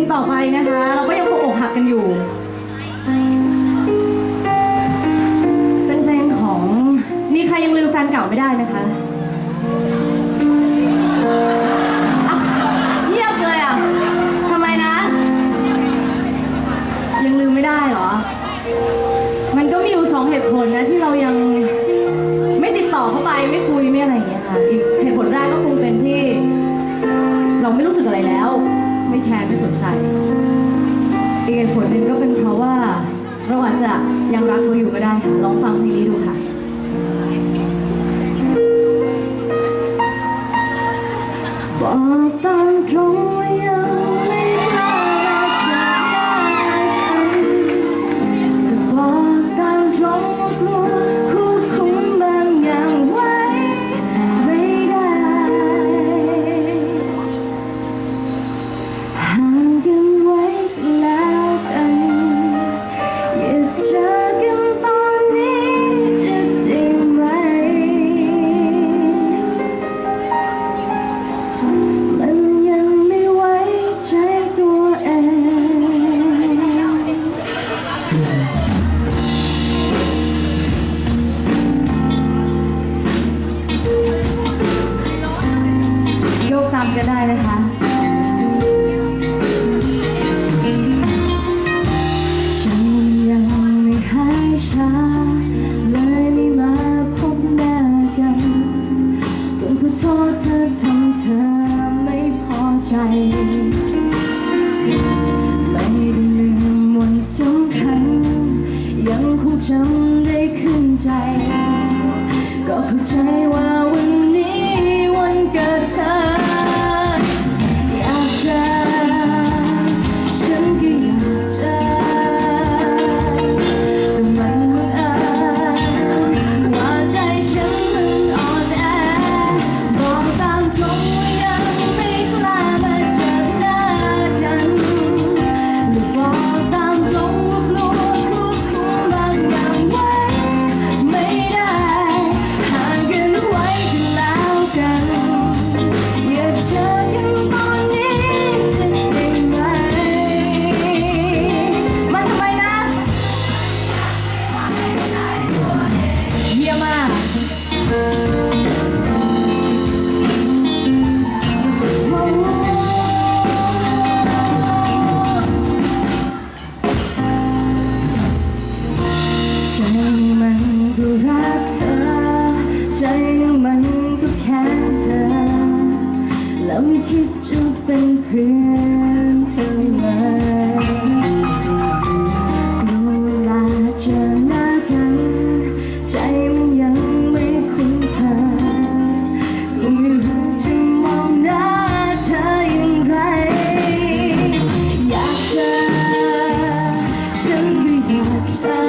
งต่อไปนะคะ เราก็ยังคงอกหักกันอยู่ เป็นเพลงของมีใครยังลืมแฟนเก่าไม่ได้ไหมคะอะเงียบเลยอะทำไมนะ ยังลืมไม่ได้เหรอ มันก็มีอยู่สองเหตุผลนะที่เรายังไม่ติดต่อเข้าไปไม่คุยไม่อะไรอย่างเงี้ยค่ะอีกเหตุผลแรกก็คงเป็นที่ เราไม่รู้สึกอะไรแล้ว ไม่แคร์ไม่สนใจอีกเหตุผลหนึ่งก็เป็นเพราะว่าเราอาจจะยังรักเขาอยู่ก็ได้ค่ะ ลองฟังเพลงนี้ดูค่ะบอกตามตรง ไม่ได้ลืมวันสำคัญ ยังคงจำได้ขึ้นใจ ก็เข้าใจว่า ไม่คิดจะเป็นเพื่อนเธอเลยกลัวเวลาเจอหน้ากัน ใจมันยังไม่คุ้นเคยก็ไม่รู้จะมองหน้าเธออย่างไร อยากเจอฉันก็อยากเจอ